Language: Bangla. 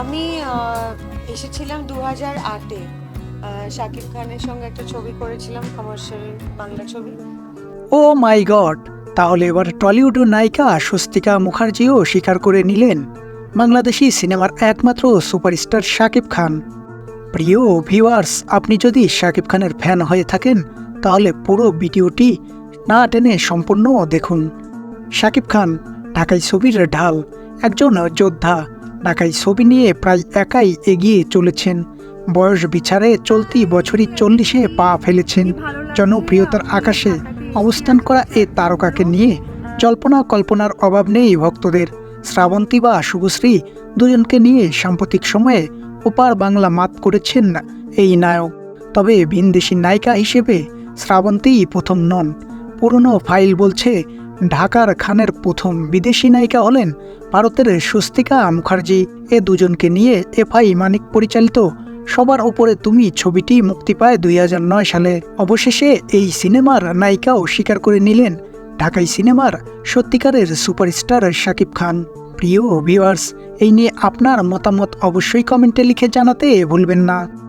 আমি এসেছিলাম দু হাজার আটে শাকিব খানের সঙ্গে একটা ছবি করেছিলাম, কমার্শিয়াল বাংলা ছবি। Oh my god! তাহলে এবার টলিউড নায়িকা স্বস্তিকা মুখার্জিও স্বীকার করে নিলেন বাংলাদেশি সিনেমার একমাত্র সুপারস্টার শাকিব খান। প্রিয় ভিউয়ার্স, আপনি যদি শাকিব খানের ফ্যান হয়ে থাকেন, তাহলে পুরো ভিডিওটি না টেনে সম্পূর্ণ দেখুন। শাকিব খান, ঢাকাই ছবির ঢাল, একজন যোদ্ধা ঢাকাই ছবি নিয়ে প্রায় একাই এগিয়ে চলেছেন। বয়স বিচারে চলতি বছরই চল্লিশে পা ফেলেছেন। জনপ্রিয়তার আকাশে অবস্থান করা এ তারকাকে নিয়ে জল্পনা কল্পনার অভাব নেই ভক্তদের। শ্রাবন্তী বা শুভশ্রী দুজনকে নিয়ে সাম্প্রতিক সময়ে ওপার বাংলা মাত করেছেন এই নায়ক। তবে ভিনদেশি নায়িকা হিসেবে শ্রাবন্তীই প্রথম নন। পুরনো ফাইল বলছে ঢাকার খানের প্রথম বিদেশি নায়িকা হলেন ভারতের স্বস্তিকা মুখার্জি। এ দুজনকে নিয়ে এফআই মানিক পরিচালিত সবার ওপরে তুমি ছবিটি মুক্তি পায় দুই হাজার নয় সালে। অবশেষে এই সিনেমার নায়িকাও স্বীকার করে নিলেন ঢাকাই সিনেমার সত্যিকারের সুপারস্টার শাকিব খান। প্রিয় ভিউয়ার্স এই নিয়ে আপনার মতামত অবশ্যই কমেন্টে লিখে জানাতে ভুলবেন না।